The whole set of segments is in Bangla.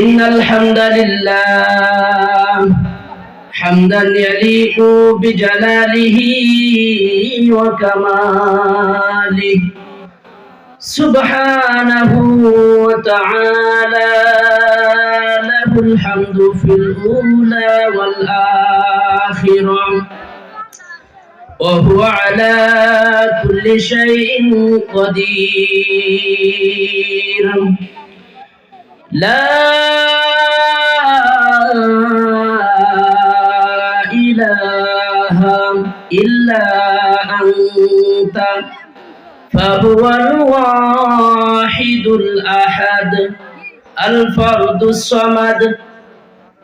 إن الحمد لله حمدا يليق بجلاله وكماله سبحانه وتعالى له الحمد في الأولى والآخرة وهو على كل شيء قدير لا إله إلا أنت فهو الواحد الأحد الفرد الصمد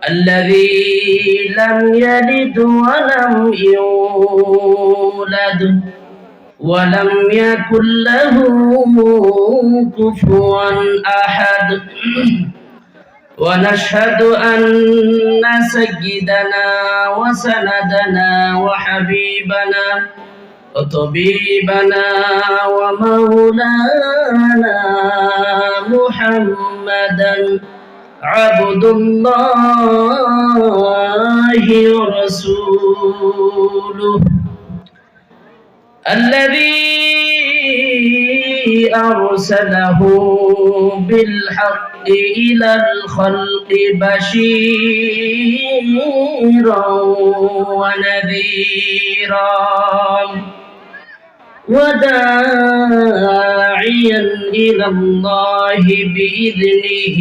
الذي لم يلد ولم يولد ولم يكن له كفوا أحد. ونشهد أن سيدنا وسندنا وحبيبنا وطبيبنا ومولانا محمدا عبد الله ورسوله. الذي أرسله بالحق إلى الخلق بشيرا ونذيرا وداعيا إلى الله بإذنه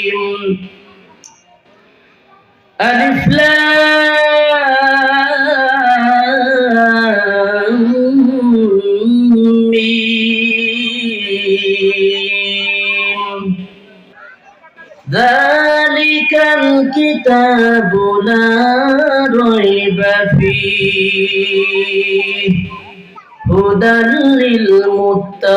الرحيم ألف لام ميم ذلك الكتاب لا ريب فيه هدى للمتقين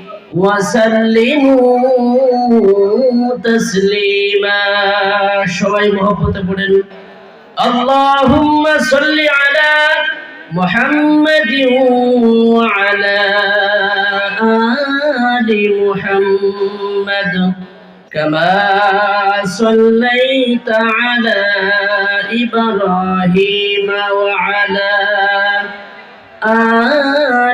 وسلموا تسليما সবাই মহব্বতে পড়েন اللهم صل على محمد وعلى آل محمد كما صليت على إبراهيم وعلى آل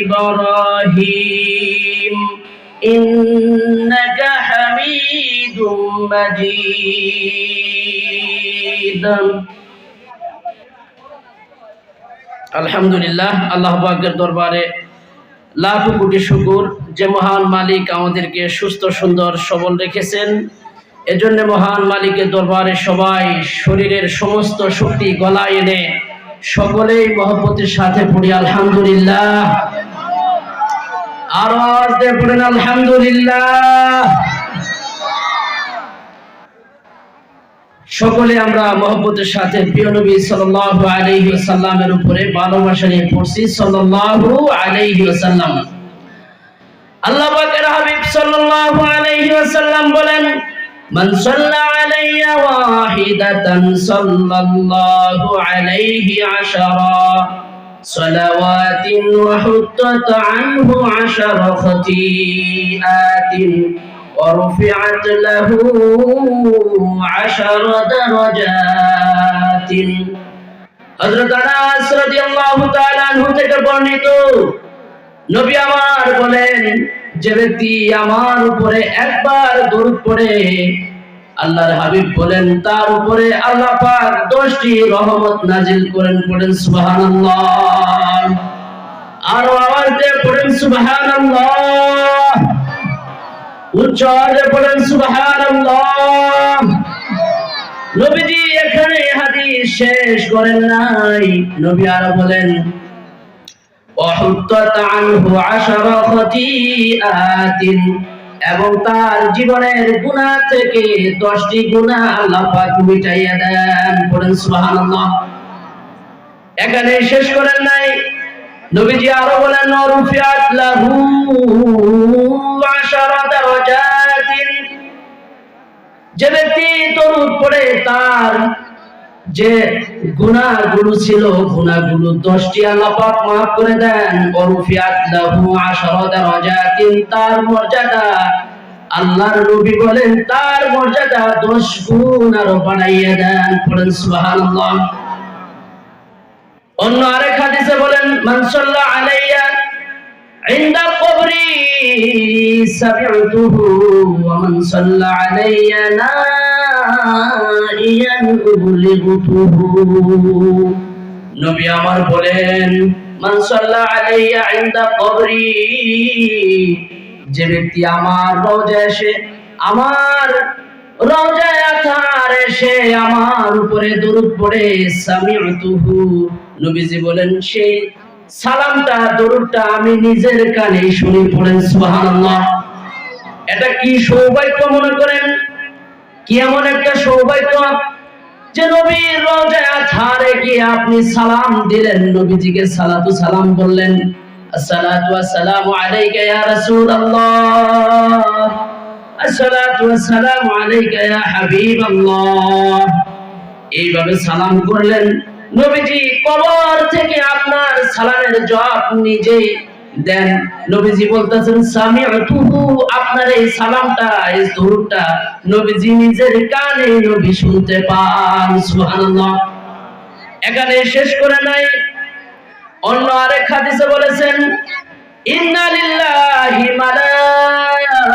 إبراهيم إنك حميد مجيد আলহামদুলিল্লাহ আল্লাহ পাকের দরবারে লাখ কোটি শুকুর যে মহান মালিক আমাদেরকে সুস্থ সুন্দর সবল রেখেছেন এজন্য মহান মালিকের দরবারে সবাই শরীরের সমস্ত শক্তি গলায় এনে সকলেই মহব্বতের সাথে পড়ি, আলহামদুলিল্লাহ। আরও পড়েন, আলহামদুলিল্লাহ। সকলে আমরা মহব্বতের সাথে প্রিয় নবী সাল্লাল্লাহু আলাইহি ওয়াসাল্লামের উপরে ভালোবাসা নিয়ে পড়ছি, সাল্লাল্লাহু আলাইহি ওয়াসাল্লাম। আল্লাহ হাবিব সাল্লাল্লাহু আলাইহি বলেন من صلى علي واحدة صلى الله عليه عشرا صلوات وحطت عنه عشر خطيئات ورفعت له عشر درجات হযরত আনাস রাদিয়াল্লাহু তাআলা আনহু থেকে বর্ণিত নবী আমার বলেন, যে ব্যক্তি আমার উপরে একবার দরুদ পড়ে, আল্লাহর হাবিব বলেন, তার উপরে আল্লাহ পাক দশটি রহমত নাজিল করেন, পড়েন সুবহানাল্লাহ। আরও আওয়াজ দিয়ে পড়েন সুবহানাল্লাহ। উচ্চ আওয়াজে পড়েন সুবহানাল্লাহ। নবীজি এখানে হাদিস শেষ করেন নাই। নবী আর বলেন وحطت عنه عشر خطيئات এবং তার জীবনের গুনাহ থেকে দশটি গুনাহ আল্লাহ পাক মিটাইয়া দেন পড়েন সুবহানাল্লাহ এখানে শেষ করেন নাই নবীজি আরো বলেন রুফিয়াত লাহু আশারা দারাজাতিন যে ব্যক্তি দরুদ পড়ে তার যে গুনাহগুলো ছিল গুনাহগুলো দশটি আল্লাহ পাক মাফ করে দেন ওরফিয়াত লাহু আশারা দারাজাতিন তার মর্যাদা আল্লাহর নবী বলেন তার মর্যাদা 10 গুণ আরো বাড়াইয়া দেন পড়েন সুবহানাল্লাহ অন্য আরেক হাদিসে বলেন মান সাল্লা আলাইয়া عند قبري سمعته ومن صلى علي نائيا أبلغته নবী আমার বলেন আলাইয়া কবরি। যে ব্যক্তি আমার এসে আমার এসে আমার উপরে দরুদ পড়ে, সামিউতুহু। নবীজি বলেন, সেই সালামটা, দরুদটা আমি নিজের কানে শুনি পড়েন, সুবহানাল্লাহ। এটা কি সৌভাগ্য মনে করেন? কি এমন একটা সৌভাগ্য যে নবীর রোজায় আথারে গিয়ে আপনি সালাম দিলেন, নবীজিকে সালাতু সালাম বললেন, আসসালাতু আসসালামু আলাইকা ইয়া রাসূলুল্লাহ, আসসালাতু আসসালামু আলাইকা ইয়া হাবিবাল্লাহ। এইভাবে সালাম করলেন, নবীজি কবর থেকে আপনার সালামের জবাব নিজে দেন নবীজি বলতেছেন, সামিআতুহু, আপনার এই সালামটা, এই দরুদটা নবীজি নিজের কানে নবী শুনতে পান। সুবহানাল্লাহ। এখানে শেষ করে নাই। অন্য আরেক হাদিসে বলেছেন, ইন্না লিল্লাহি মালাইকাতান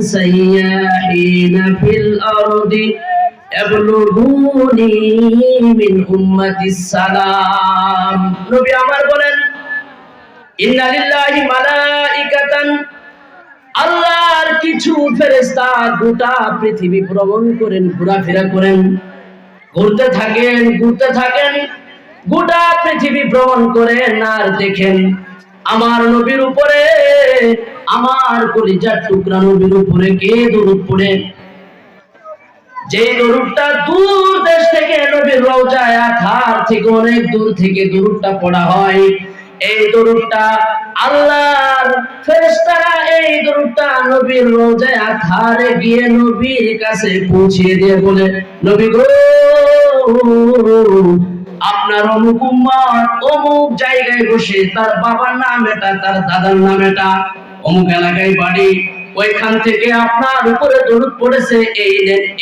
সাইয়াহিনা ফিল আরদি ইয়াবলুগুনি মিন উম্মাতিস সালাম। নবী আমার বলেন আল্লাহর কিছু গোটা পৃথিবী ভ্রমণ করেন, ঘোরাফেরা করেন, ঘুরতে থাকেন ঘুরতে থাকেন, গোটা পৃথিবী ভ্রমণ করেন আর দেখেন আমার নবীর উপরে, আমার কলিজার টুকরা নবীর উপরে কে দরুদ পড়ে? যে দরুদটা দূর দেশ থেকে নবীর রওজায় আথার থেকে অনেক দূর থেকে দরুদটা পড়া হয়। এই দরুদটা আল্লাহর ফেরেশতারা এই দরুদটা নবীর রওজায় আথারে গিয়ে নবীর কাছে পৌঁছিয়ে দিয়ে বলে, নবী গো, আপনার অমুক উম্মত অমুক জায়গায় বসে, তার বাবার নাম এটা, তার দাদার নাম এটা, অমুক এলাকায় বাড়ি, ওইখান থেকে আপনার উপরে দরুদ পড়েছে, এই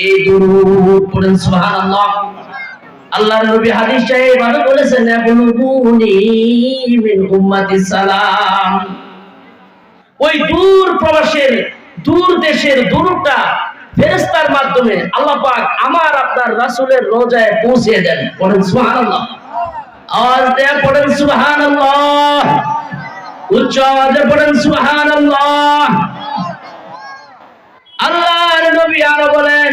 এই দরুদ পড়েন, সুবহানাল্লাহ। আল্লাহর নবী হাদিসে এইভাবে বলেছেন বুলুগুনি মিন উম্মাতি সালাম। ওই দূর প্রবাসের, দূর দেশের দূরটা ফেরেশতার মাধ্যমে আল্লাহ পাক আমার আপনার রাসূলের রোজায় পৌঁছে দেন। পড়েন সুবহানাল্লাহ। আওয়াজ দিয়ে পড়েন সুবহানাল্লাহ। উচ্চ আওয়াজে পড়েন সুবহানাল্লাহ। আল্লাহর নবী আরও বলেন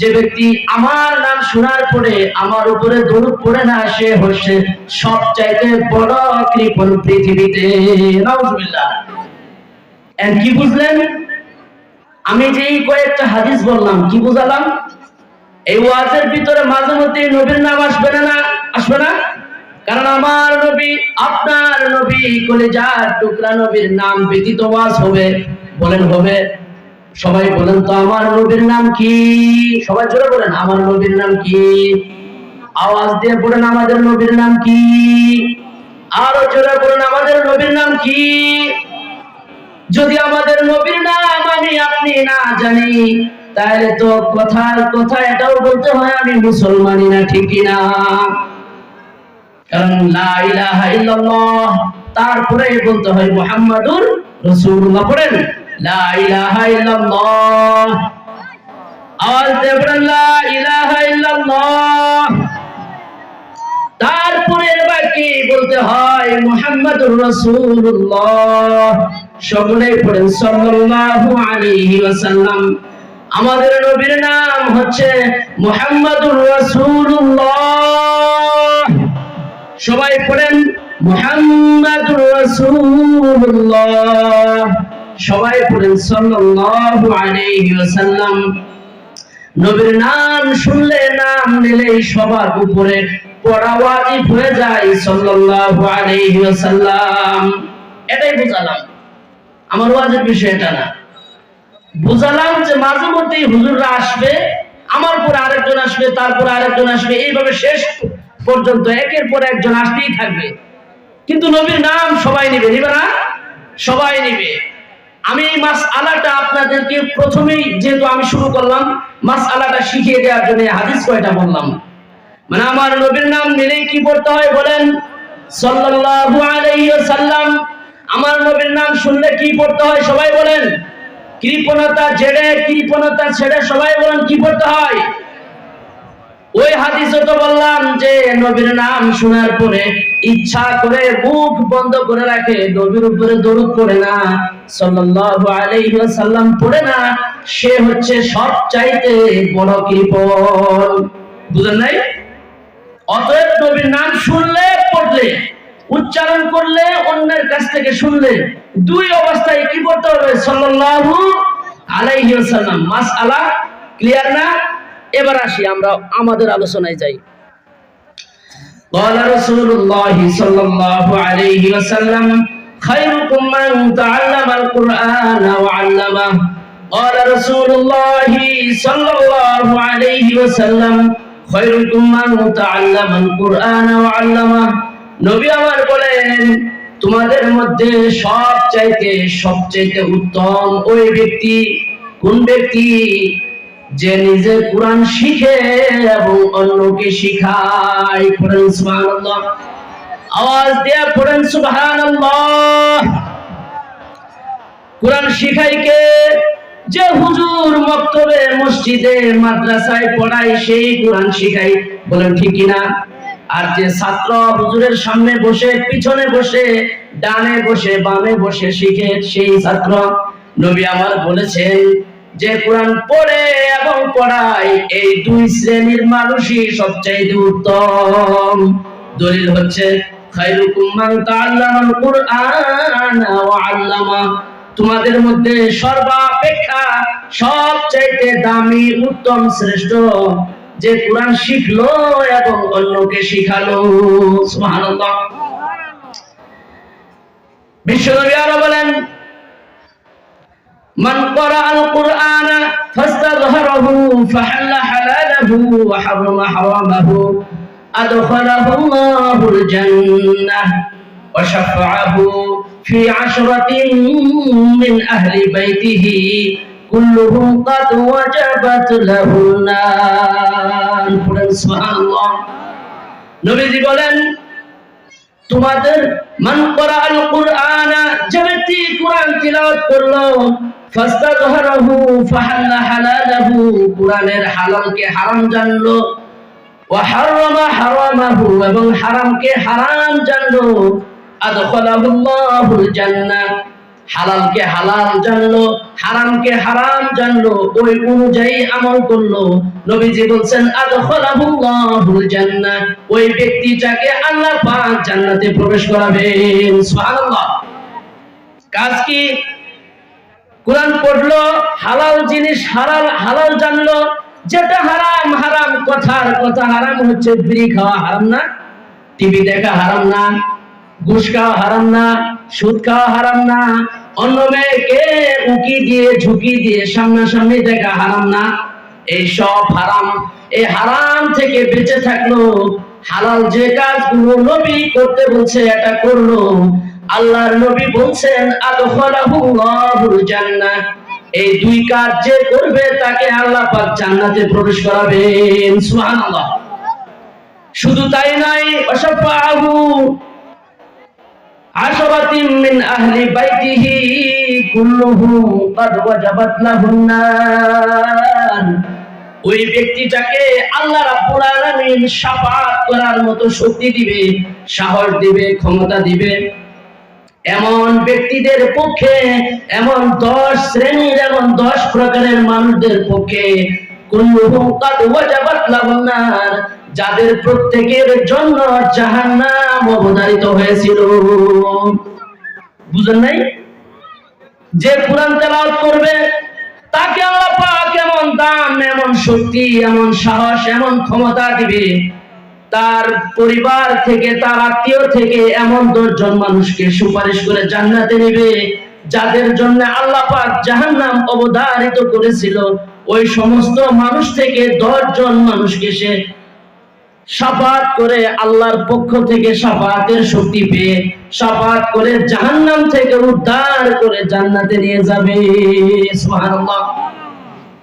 যে ব্যক্তি আমার নাম শোনার পরে আমার উপরে দরুদ পড়ে না, সে হচ্ছে সবচাইতে বড় কৃপণ পৃথিবীতে। কি বুঝলেন? আমি যে কয়েকটা হাদিস বললাম, কি বুঝালাম? এই ওয়াজের ভিতরে মাঝে মধ্যে নবীর নাম আসবে না না, আসবে না? কারণ আমার নবী, আপনার নবী কলেজার টুকরা নবীর নাম ব্যতীত ওয়াজ হবে, বলেন হবে। সবাই বলেন তো, আমার নবীর নাম কি? সবাই জোরে বলেন, আমার নবীর নাম কি? আওয়াজ দিয়ে বলেন, আমাদের নবীর নাম কি? আরও জোরে বলেন, আমাদের নবীর নাম কি? যদি আমাদের নবীর নাম আমি আপনি না জানি, তাহলে তো কথার কথা এটাও বলতে হয়, আমি মুসলমানই না, ঠিকই না? কারণ লা ইলাহা ইল্লাল্লাহ তারপরে বলতে হয়, মুহাম্মাদুর রাসূলুল্লাহ, পড়েন? লা ইলাহা ইল্লাল্লাহ। আওয়াজ দিয়ে পড়েন লা ইলাহা ইল্লাল্লাহ। তারপরে বাকি বলতে হয় আমাদের নবীর নাম হচ্ছে মুহাম্মাদুর সবাই পড়েন, মুহাম্মাদুর রাসূলুল্লাহ। সবাই পড়েন সাল্লাল্লাহু আলাইহি ওয়াসাল্লাম। নবীর নাম শুনলে নাম নিলেই সবার উপরে পড়া ওয়াজিব হয়ে যায় সাল্লাল্লাহু আলাইহি ওয়াসাল্লাম। এটাই বুঝালাম। আমার ওয়াজের বিষয় এটা না। বুঝালাম যে মাঝে মধ্যেই হুজুররা আসবে, আমার পরে আরেকজন আসবে তারপরে আরেকজন আসবে, এইভাবে শেষ পর্যন্ত একের পর একজন আসতেই থাকবে। কিন্তু নবীর নাম সবাই নিবে নিবে না? সবাই নিবে। আমি এই মাস আলাটা আপনাদেরকে প্রথমেই যেহেতু আমি শুরু করলাম মাস আলাটা শিখিয়ে দেওয়ার জন্য হাদিস কয়টা বললাম। মানে আমার নবীর নাম নিলেই কি পড়তে হয় বলেন? সাল্লাল্লাহু আলাইহি ওয়াসাল্লাম। আমার নবীর নাম শুনলে কি পড়তে হয় সবাই বলেন? কৃপণতা জেড়ে কৃপণতা ছেড়ে সবাই বলেন কি পড়তে হয়? ওই হাদিসে তো বললাম যে নবীর নাম শোনার পরে ইচ্ছা করে মুখ বন্ধ করে রাখে, নবীর উপরে দরুদ পড়ে না, সাল্লাল্লাহু আলাইহি ওয়াসাল্লাম পড়ে না, সে হচ্ছে সব চাইতে বড় কৃপণ। বুঝেন নাই? অতএব নবীর নাম শুনলে, পড়লে, উচ্চারণ করলে, অন্যের কাছ থেকে শুনলে, দুই অবস্থায় কি করতে হবে? সাল্লাল্লাহু আলাইহি ওয়াসাল্লাম। মাসআলা ক্লিয়ার না? এবার আসি আমরা আমাদের আলোচনায় যাই قال رسول الله صلى الله عليه وسلم خيركم من تعلم القرآن وعلمه قال رسول الله صلى الله عليه وسلم خيركم من تعلم القرآن وعلمه নবী আমার বলেন তোমাদের মধ্যে সব চাইতে সবচাইতে উত্তম ওই ব্যক্তি কোন ব্যক্তি যে নিজে কোরআন শিখে এবং অন্যকে শিখায়, পড়েন সুবহানাল্লাহ। আওয়াজ দিয়ে পড়েন সুবহানাল্লাহ। কোরআন শিখাই কে? যে হুজুর মক্তবে, মসজিদে, মাদ্রাসায় পড়ায়, সেই কোরআন শিখাই বলেন ঠিক কিনা? আর যে ছাত্র হুজুরের সামনে বসে, পিছনে বসে, ডানে বসে, বামে বসে শিখে, সেই ছাত্র নবী আমার বলেছেন যে কোরআন পড়ে এবং পড়ায় এই দুই শ্রেণির মানুষই সবচাইতে উত্তম। দলিল হচ্ছে তোমাদের মধ্যে সর্বাপেক্ষা সবচাইতে দামি, উত্তম, শ্রেষ্ঠ যে কোরআন শিখলো এবং অন্যকে শিখালো। সুবহানাল্লাহ। বিশ্বনবী আরও বলেন من قرأ القرآن فاستظهره فحل حلاله وحرم حرامه أدخله الله الجنة وشفعه في عشرة من أهل بيته كلهم قد وجبت له النار سبحان الله নবীজি বলেন তোমাদের মান করাল কুরআনা যে ব্যক্তি কোরআন তিলাওয়াত করলো ফাস্তাযহারাহু ফাহাল্লা হালালাহু হারাম জানলো। ওয়া হারামা হারামাহু হালালকে হালাল জানলো, হারামকে হারাম জানলো, ওই অনুযায়ী আমল করল। নবীজি বলছেন, আদখালাহুল্লাহুল জান্নাহ, ওই ব্যক্তিটাকে আল্লাহ পাক জান্নাতে প্রবেশ করাবেন। সুবহানাল্লাহ। কাজ কি? কোরআন পড়ল, হালাল জিনিস হালাল হালাল জানলো, যেটা হারাম হারাম কথার কথা, হারাম হচ্ছে বিড়ি খাওয়া হারাম না, টিভি দেখা হারাম না, ঘুষ খাওয়া হারাম না, সুদ খাওয়া হারাম না, অন্য মেয়েকে উকি দিয়ে, ঝুঁকি দিয়ে সামনাসামনি দেখা হারাম না, এই সব হারাম, এই হারাম থেকে বেঁচে থাকল, হালাল যে কাজগুলো নবী করতে বলছে, এটা করল আল্লাহর নবী বলছেন আদখালাহুল্লাহুল এই দুই কাজ যে করবে, তাকে আল্লাহ পাক জান্নাতে প্রবেশ করাবেন। সুবহানাল্লাহ। শুধু তাই নয় অশফাহু আশরাতিন মিন আহলি বাইতিহি কুল্লুহুম قد ওয়াজাবাত লাহুন নার। ওই ব্যক্তিটাকে আল্লাহ রাব্বুল আলামিন শাফাআত করার মতো শক্তি দিবে, সাহস দিবে, ক্ষমতা দিবে। এমন ব্যক্তিদের পক্ষে, এমন দশ শ্রেণির, এমন দশ প্রকারের মানুষদের পক্ষে যাদের প্রত্যেকের জন্য অবধারিত হয়েছিল। বুঝেন নাই? যে কোরআন তেলাওয়াত করবে, তাকে আল্লাহ পাক এমন দাম, এমন শক্তি, এমন সাহস, এমন ক্ষমতা দিবে। তার পরিবার থেকে, তার আত্মীয় থেকে এমন দশজন মানুষকে সুপারিশ করে জান্নাতে নেবে, যাদের জন্য আল্লাহ পাক জাহান্নাম অবধারিত করেছিল। ওই সমস্ত মানুষ থেকে দশজন মানুষকে সে সাফাত করে আল্লাহর পক্ষ থেকে সাফাতের শক্তি পেয়ে সাফাত করে জাহান্নাম থেকে উদ্ধার করে জান্নাতে নিয়ে যাবে। সুবহানাল্লাহ।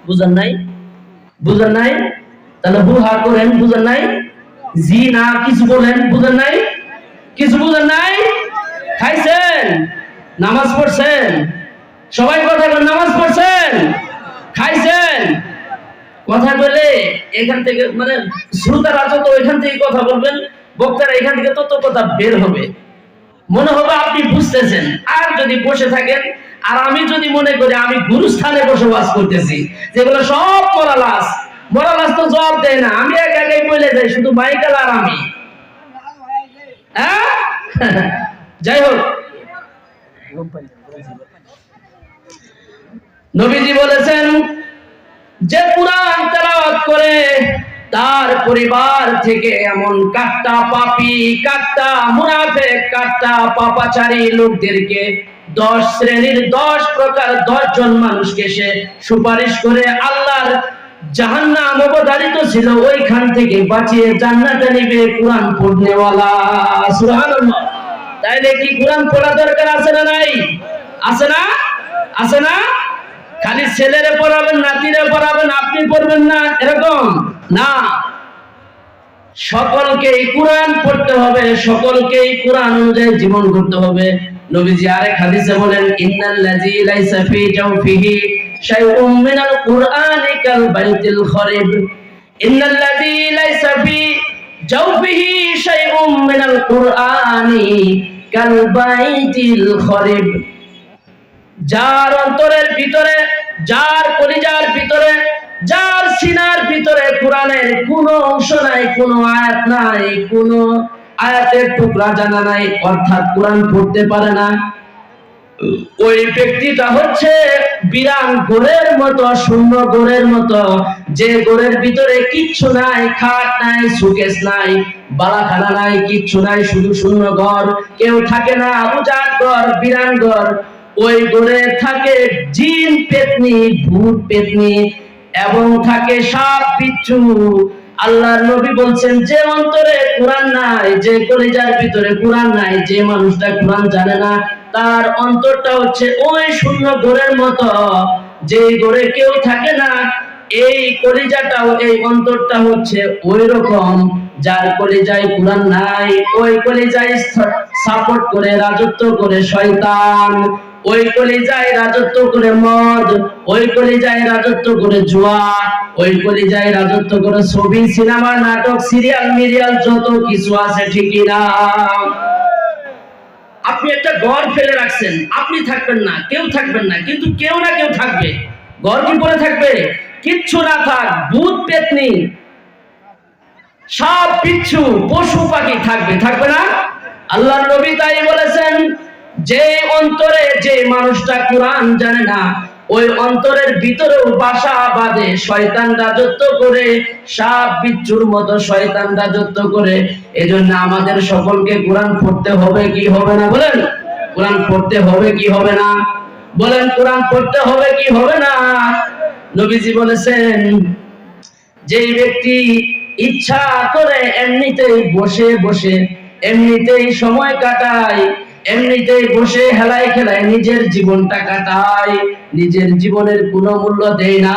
বুঝেন নাই? বুঝেন নাই? তাহলে বুহা করেন, বুঝেন নাই? কিছু বলেন, বুঝেন নাই? কিছু বুঝেন নাই? খাইছেন, নামাজ পড়ছেন। সবাই কথা নামাজ পড়ছেন? খাইছেন? কথা বলে এখান থেকে মানে শ্রোতারা যত থেকে কথা বলবেন, বক্তারা এখান থেকে তত কথা বের হবে। মনে হবে আপনি বুঝতেছেন। আর যদি বসে থাকেন, আর আমি যদি মনে করি আমি গুরুস্থানে বসবাস করতেছি, যেগুলো সব মরালাস মরালাস তো জবাব দেয় না। আমি এক একাই বলে যাই, শুধু মাইকেল আর আমি। হ্যাঁ? যাই হোক। নবীজি বলেছেন, যে কোরআন তেলাওয়াত করে, তার পরিবার থেকে এমন কাট্টা পাপি, কাট্টা মুনাফেক, কাট্টা পাপাচারী লোকদেরকে দশ শ্রেণির দশ প্রকার দশ জন মানুষকে সে সুপারিশ করে আল্লাহর জাহান্নাম অবধারিত ছিল ওইখান থেকে বাঁচিয়ে জান্নাতে কোরআন পড়নেওয়ালা। সুবহানাল্লাহ। তাইলে কি কোরআন পড়া দরকার আছে না নাই? আছে না? আছে না? খালি ছেলেরে পড়াবেন, নাতিরে পড়াবেন, আপনি পড়বেন না, এরকম? না। সকলকে কোরআন পড়তে হবে, সকলকেই কোরআন অনুযায়ী জীবন করতে হবে। নবীজি আরেক হাদিসে বলেন লাইসা জাওফিহি শাইউম মিনাল কুরআনি কাল বাইতিল লাইসা জাওফিহি শাইউম মিনাল কুরআনি কাল বাইতিল যার অন্তরের ভিতরে, যার কলিজার ভিতরে, যার সিনার ভিতরে কোরআনের কোনো অংশ নাই, কোনো আয়াত নাই, কোনো আয়াতের টুকরা জানা নাই, অর্থাৎ কোরআন পড়তে পারে না। ওই ব্যক্তিটা হচ্ছে বিরান গোরের মতো, শূন্য গোরের মতো, যে গোরের ভিতরে কিচ্ছু নাই, খাট নাই সুকেশ নাই বালাখানা নাই, কিচ্ছু নাই, শুধু শূন্য ঘর, কেউ থাকে না উজাট ঘর বিরান ঘর। ওই ঘরে থাকে জিন পেতনি, ভূত পেতনি, এবং থাকে সাপ বিচ্ছু আল্লাহর নবী বলছেন, যে অন্তরে কোরআন নাই, যে কলিজার ভিতরে কোরআন নাই, যে মানুষটা কোরআন জানে না, তার অন্তরটা হচ্ছে ওই শূন্য ঘরের মতো। যে ঘরে কেউ থাকে না, এই কলিজাটাও, এই অন্তরটা হচ্ছে ওই রকম। যার কলিজায় কোরআন নাই, ওই কলিজায় সাপোর্ট করে, রাজত্ব করে শয়তান। ওই কলিজায় রাজত্ব করে মদ, ওই কলিজায় রাজত্ব করে জুয়া, ওই কলিজায় রাজত্ব করে ছবি, সিনেমা, নাটক, সিরিয়াল, মিরিয়াল, যত কিছু আছে ঠিকই না আপনি একটা ঘর ফেলে রাখছেন, আপনি থাকবেন না, কেউ থাকবেন না, কিন্তু কেউ না কেউ থাকবে। ঘর কি পরে থাকবে? কিচ্ছু না থাক, ভূত, পেতনি সব পিচ্ছু, পশু, পাখি থাকবে থাকবে না? আল্লাহ নবী তাই বলেছেন যে অন্তরে যে মানুষটা কোরআন জানে না, ওই অন্তরের ভিতরেও বাসা বাঁধে, শয়তান রাজত্ব করে, সাপ বিচ্ছুর মতো শয়তান রাজত্ব করে। এজন্য আমাদের সকলকে কোরআন পড়তে হবে কি হবে না বলেন? কোরআন পড়তে হবে কি হবে না? বলেন, কোরআন পড়তে হবে কি হবে না? নবীজি বলেছেন, যেই ব্যক্তি ইচ্ছা করে এমনিতেই বসে বসে, এমনিতেই সময় কাটায় এমনিতেই বসে হেলায় খেলায় নিজের জীবনটা কাটায়। নিজের জীবনের কোনো মূল্য দেয় না।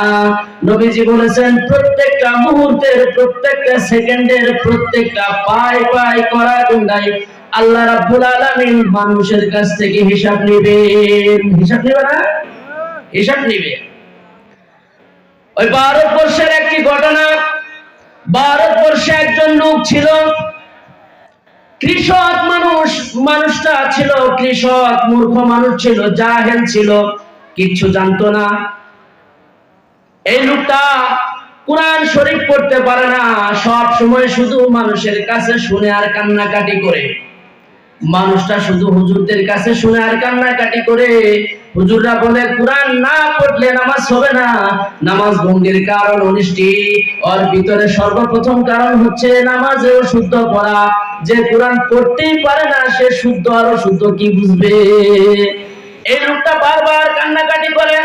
নবীজি বলেছেন, প্রত্যেকটা মুহূর্তের, প্রত্যেকটা সেকেন্ডের, প্রত্যেকটা পাই পাই করা গুন্ডাই আল্লাহ রাব্বুল আলামিন মানুষের কাছ থেকে হিসাব নেবেন। হিসাব নেবে না? হিসাব নেবে। ওই ভারতবর্ষের একটি ঘটনা, ভারতবর্ষে একজন লোক ছিল কৃষক মানুষ, মানুষটা ছিল কৃষক, মূর্খ মানুষ ছিল, জাহেল ছিল, কিচ্ছু জানতো না। এই লোকটা কোরআন শরীফ পড়তে পারে না, সব সময় শুধু মানুষের কাছে শুনে আর কান্নাকাটি করে। মানুষটা শুধু হুজুরদের কাছে শুনে আর কান্নাকাটি করে। হুজুররা বলে, কোরআন না পড়লে নামাজ হবে না। নামাজ ভঙ্গের কারণ উনিশটি ওর ভিতরে সর্বপ্রথম কারণ হচ্ছে নামাজেও শুদ্ধ পড়া। যে কোরআন পড়তেই পারে না, সে শুদ্ধ আর শুদ্ধ কি বুঝবে? এই লোকটা বারবার কান্নাকাটি করে।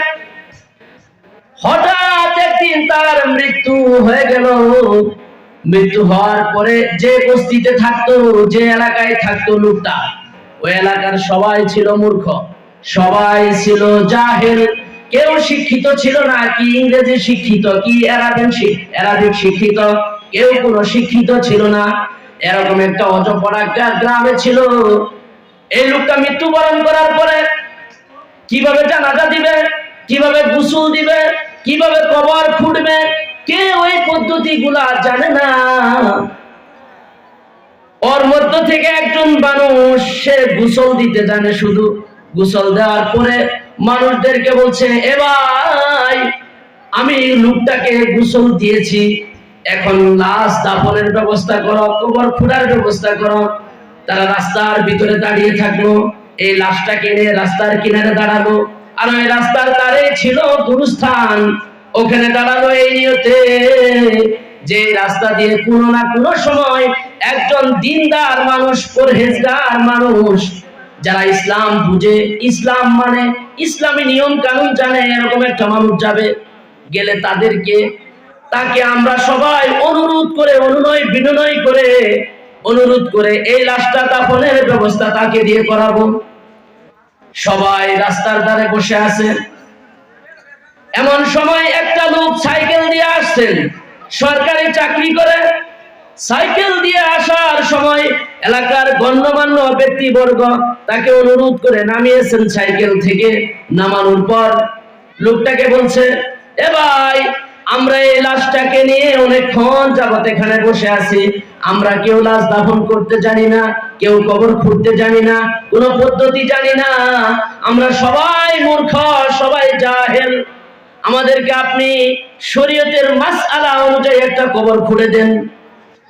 হঠাৎ একদিন তার মৃত্যু হয়ে গেল। মৃত্যু হওয়ার পরে যে বস্তিতে থাকতো, যে এলাকায় থাকতো লোকটা, ওই এলাকার সবাই ছিল মূর্খ। সবাই ছিল জাহেল। কেউ শিক্ষিত ছিল না, কি ইংরেজি শিক্ষিত, কি অ্যারাবিক শিক্ষিত। কেউ কোনো শিক্ষিত ছিল না। এরকম একটা অজপড়া গ্রা- গ্রামে ছিল। এই লোকটা মৃত্যুবরণ করার পরে কীভাবে জানাজা দিবে, কীভাবে গোসল দিবে, কীভাবে কবর ফুটবে কে ওই পদ্ধতি গুলা জানে না। ওর মধ্য থেকে একজন মানুষ, সে গোসল দিতে জানে শুধু। গোসল দেওয়ার পরে মানুষদেরকে বলছে, এ ভাই, আমি লোকটাকে গোসল দিয়েছি এখন লাশ দাফনের ব্যবস্থা করো, কবর ফুটার ব্যবস্থা করো। তারা রাস্তার ভিতরে দাঁড়িয়ে থাকল, এই লাশটা নিয়ে রাস্তার কিনারে দাঁড়াল। আর ওই রাস্তার ধারে ছিল গুরুস্থান, ওখানে দাঁড়াল এই নিয়তে। যে রাস্তা দিয়ে কোনো না কোনো সময় একজন দিনদার মানুষ, পরহেজগার মানুষ, যারা ইসলাম বুঝে, ইসলাম মানে ইসলামী নিয়ম কানুন জানে, এরকম একটা মানুষ যাবে, গেলে তাদেরকে তাকে আমরা সবাই অনুরোধ করে, অনুনয়, বিনয় করে, অনুরোধ করে এই লাশটা দাফনের ব্যবস্থা তাকে দিয়ে করাবো। সবাই রাস্তার ধারে বসে আছে এমন সময় একটা লোক সাইকেল দিয়ে আসছেন। সরকারি চাকরি করে। সাইকেল দিয়ে আসার সময় এলাকার গণ্যমান্য ব্যক্তিবর্গ তাকে অনুরোধ করে নামিয়েছেন সাইকেল থেকে নামানোর পর। লোকটাকে বলছে, এ ভাই আমরা এই লাশটাকে নিয়ে অনেকক্ষণ যাবত এখানে বসে আছি। আমরা কেউ লাশ দাফন করতে জানি না, কেউ কবর খুঁড়তে জানি না, কোনো পদ্ধতি জানি না। আমরা সবাই মূর্খ, সবাই জাহেল। আমাদেরকে আপনি শরীয়তের মাসআলা অনুযায়ী একটা কবর খুঁড়ে দেন,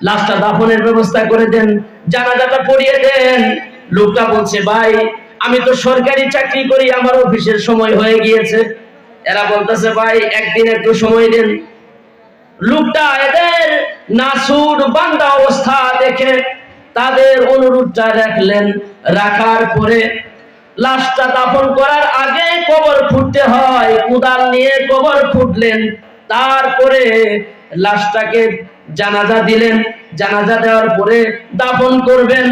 লাশটা দাফনের ব্যবস্থা করে দেন, জানাজাটা পড়িয়ে দেন। লোকটা বলছে, ভাই, আমি তো সরকারি চাকরি করি, আমার অফিসের সময় হয়ে গিয়েছে। এরা বলতেছে, ভাই, একদিন একটু সময় দেন। লোকটা এদের নাসুর, বান্দা অবস্থা দেখে তাদের অনুরোধটা রাখলেন। রাখার পরে লাশটা দাফন করার আগে কবর ফুটতে হয়। কুদাল নিয়ে কবর ফুটলেন তারপরে লাশটাকে জানাজা দিলেন। জানাজা দেওয়ার পরে দাফন করবেন।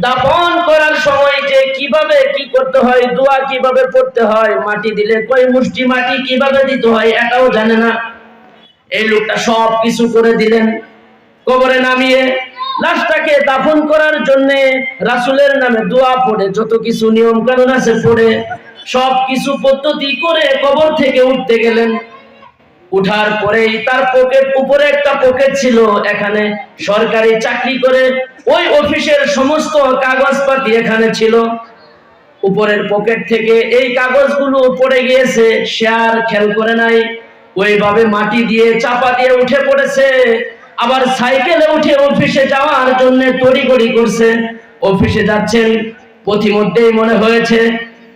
দাফন করার সময় যে কীভাবে কি করতে হয়, দোয়া কীভাবে পড়তে হয়, মাটি দিলে কয় মুষ্টি মাটি কীভাবে দিতে হয়, এটাও জানে না। এই লোকটা সব কিছু করে দিলেন, কবরে নামিয়ে লাশটাকে দাফন করার জন্য রাসূলের নামে দোয়া পড়ে, যত কিছু নিয়ম কানুন আছে পড়ে, সব কিছু পদ্ধতি করে কবর থেকে উঠতে গেলেন। উঠার পরেই তার পকেট উপরে একটা পকেট ছিল, এখানে সরকারি চাকরি করে ওই অফিসের সমস্ত কাগজপাতি এখানে ছিল। উপরের পকেট থেকে এই কাগজগুলো পড়ে গিয়েছে, সে আর খেয়াল করে নাই। ওইভাবে মাটি দিয়ে, চাপা দিয়ে উঠে পড়েছে। আবার সাইকেলে উঠে অফিসে যাওয়ার জন্য তড়িগড়ি করছে। অফিসে যাচ্ছেন, পথিমধ্যেই মনে হয়েছে,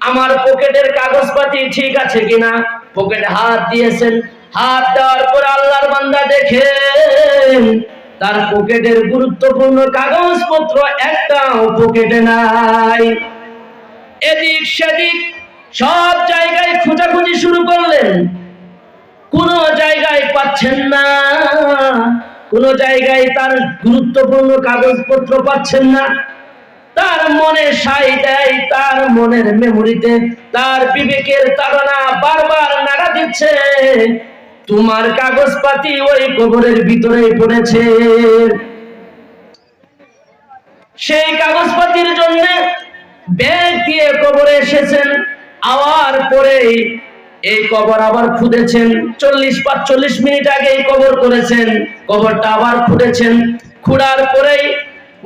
আমার পকেটের কাগজপাতি ঠিক আছে কিনা? পকেটে হাত দিয়েছেন হাত দেওয়ার পর আল্লাহর বান্দা দেখেন, তার পকেটের গুরুত্বপূর্ণ কাগজপত্র একটাও পকেটে নাই। এদিক সেদিক সব জায়গায় খোঁজাখুঁজি শুরু করলেন। কোন জায়গায় পাচ্ছেন না, কোন জায়গায় তার গুরুত্বপূর্ণ কাগজপত্র পাচ্ছেন না। তার মনে সাই দেয়, তার মনের মেমোরিতে তার বিবেকের তাড়না বারবার নাড়া দিচ্ছে। তোমার কাগজপাতি ওই কবরের ভিতরে পড়েছে। সেই কাগজপাতির জন্য ব্যাগ দিয়ে কবরে এসেছেন। আওয়ার পরে এই কবর আবার খুঁড়েছেন চল্লিশ পাঁচচল্লিশ মিনিট আগে এই কবর করেছেন। কবরটা আবার খুঁড়েছেন খুঁড়ার পরেই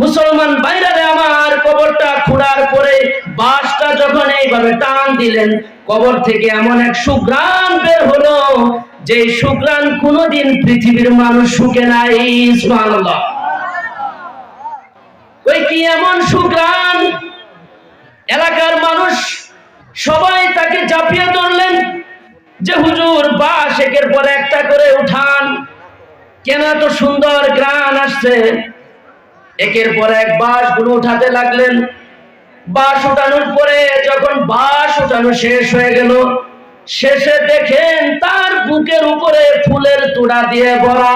মুসলমান বাইরে আমার কবরটা খুঁড়ার পরে বাঁশটা যখন এইভাবে টান দিলেন, কবর থেকে এমন এক সুগ্রাম বের হলো যে সুগ্রাম কোনদিন পৃথিবীর মানুষ শুকে নাই ওই কি এমন সুগ্রাম এলাকার মানুষ সবাই তাকে চাপিয়ে ধরলেন যে, হুজুর বাস একের পর একটা করে উঠান। কেন এত সুন্দর গ্রান আসছে? একের পর এক বাসগুলো উঠাতে লাগলেন। বাস উঠানোর পরে যখন বাস উঠানো শেষ হয়ে গেল শেষে দেখেন তার বুকের উপরে ফুলের তুড়া দিয়ে ভরা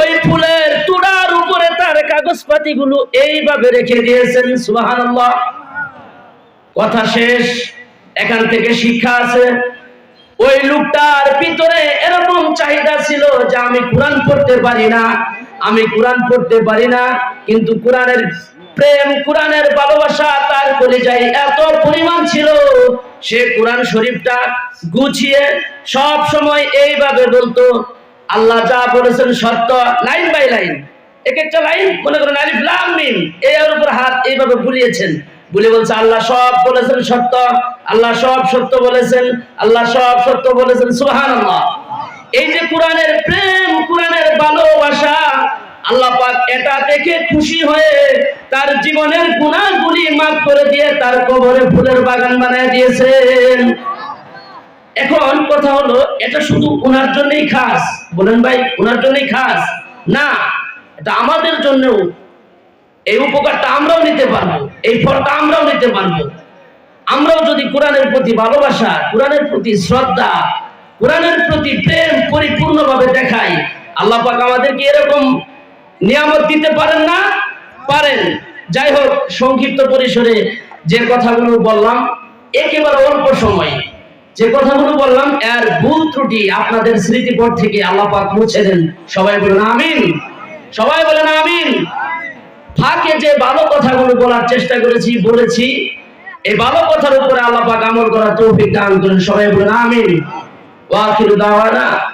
ওই ফুলের তুড়ার উপরে তার কাগজপাতি গুলো এইভাবে রেখে দিয়েছেন, সুবহানাল্লাহ। কথা শেষ, এখান থেকে শিক্ষা আছে। ওই লোকটার ভিতরে এরকম চাহিদা ছিল যে আমি কোরআন পড়তে পারি না, আমি কোরআন পড়তে পারি না, কিন্তু কোরআনের প্রেম কোরআনের ভালোবাসা তার কলিজায় এত পরিমাণ ছিল। সে কোরআন শরীফটা গুছিয়ে সব সময় এইভাবে বলতো, আল্লাহ যা বলেছেন সত্য, লাইন বাই লাইন। এক একটা লাইন মনে করেন আলিফ এর উপর হাত এইভাবে বুলিয়েছেন। বলে বলছে, আল্লাহ সব বলেছেন সত্য, আল্লাহ সব সত্য বলেছেন, আল্লাহ সব সত্য বলেছেন, সুবহানাল্লাহ। এই যে কোরআনের প্রেম, কোরআনের ভালোবাসা আল্লাহ পাক এটা দেখে খুশি হয়ে তার জীবনের গুণাগুলি মাফ করে দিয়ে তার কবরে ফুলের বাগান বানায় দিয়েছেন। এখন কথা হলো, এটা শুধু ওনার জন্যই খাস। বলেন ভাই ওনার জন্যই খাস? না, এটা আমাদের জন্যও। এই উপকারটা আমরাও নিতে পারব, এই ফলটা আমরাও নিতে পারব। আমরাও যদি কোরআনের প্রতি ভালোবাসা, কোরআনের প্রতি শ্রদ্ধা, কোরআনের প্রতি প্রেম পরিপূর্ণভাবে দেখাই, আল্লাহ পাক আমাদেরকে এরকম নিয়ামত দিতে পারেন না? পারেন। যাই হোক, সংক্ষিপ্ত পরিসরে যে কথাগুলো বললাম, একেবারে অল্প সময়। যে কথাগুলো বললাম, এর ভুল ত্রুটি আপনাদের স্মৃতিপট থেকে আল্লাহ পাক মুছে দেন। সবাই বলেন, আমিন। সবাই বলেন, আমিন। ফাঁকে যে ভালো কথাগুলো বলার চেষ্টা করেছি, বলেছি এই ভালো কথার উপরে আল্লাহ পাক আমল করার তৌফিক দান করেন। সবাই বলেন, আমিন। ওয়া আখিরু দাওয়ানা।